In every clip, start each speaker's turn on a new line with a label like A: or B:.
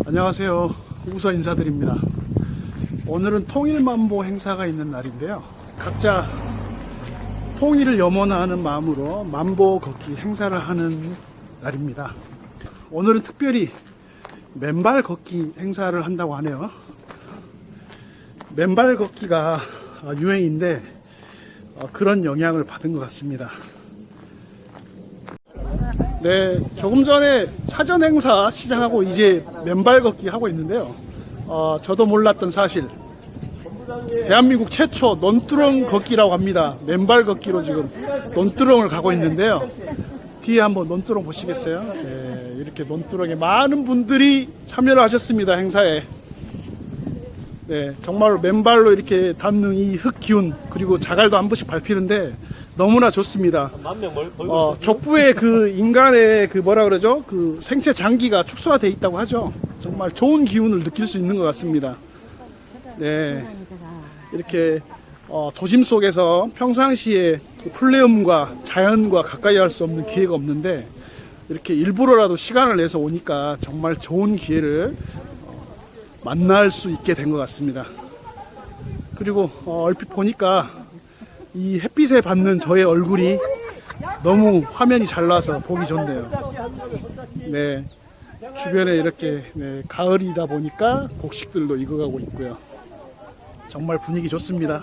A: 안녕하세요. 우서 인사드립니다. 오늘은 통일만보 행사가 있는 날인데요. 각자 통일을 염원하는 마음으로 만보 걷기 행사를 하는 날입니다. 오늘은 특별히 맨발 걷기 행사를 한다고 하네요. 맨발 걷기가 어, 유행인데 어, 그런 영향을 받은 것 같습니다. 네, 조금 전에 사전 행사 시작하고 이제 맨발 걷기 하고 있는데요. 어, 저도 몰랐던 사실. 대한민국 최초 논두렁 걷기라고 합니다. 맨발 걷기로 지금 논두렁을 가고 있는데요. 뒤에 한번 논두렁 보시겠어요? 네, 이렇게 논두렁에 많은 분들이 참여를 하셨습니다. 행사에. 네, 정말로 맨발로 이렇게 닿는 이 흙 기운 그리고 자갈도 한 번씩 밟히는데 너무나 좋습니다.
B: 만명 멀고
A: 어, 족부에 그 인간의 그 뭐라 그러죠? 그 생체 장기가 축소화돼 있다고 하죠. 정말 좋은 기운을 느낄 수 있는 것 같습니다. 네. 이렇게 어, 도심 속에서 평상시에 그 플레이엄과 자연과 가까이 할 수 없는 기회가 없는데 이렇게 일부러라도 시간을 내서 오니까 정말 좋은 기회를 어, 만날 수 있게 된 것 같습니다. 그리고 어, 얼핏 보니까 이 햇빛에 받는 저의 얼굴이 너무 화면이 잘 나와서 보기 좋네요. 네. 주변에 이렇게 네, 가을이다 보니까 곡식들도 익어가고 있고요. 정말 분위기 좋습니다.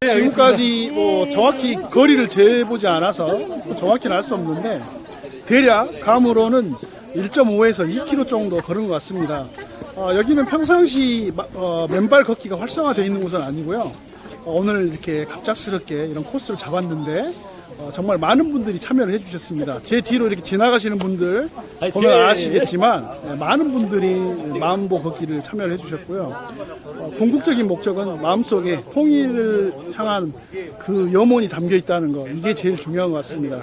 A: 지금까지 뭐 정확히 거리를 재보지 않아서 정확히는 알 수 없는데 대략 감으로는 1.5에서 2km 정도 걸은 것 같습니다. 어, 여기는 평상시 마- 어, 맨발 걷기가 활성화되어 있는 곳은 아니고요. 어, 오늘 이렇게 갑작스럽게 이런 코스를 잡았는데 어, 정말 많은 분들이 참여를 해주셨습니다. 제 뒤로 이렇게 지나가시는 분들 보면 아시겠지만 네, 많은 분들이 마음보 걷기를 참여를 해주셨고요. 어, 궁극적인 목적은 마음속에 통일을 향한 그 염원이 담겨 있다는 거 이게 제일 중요한 것 같습니다.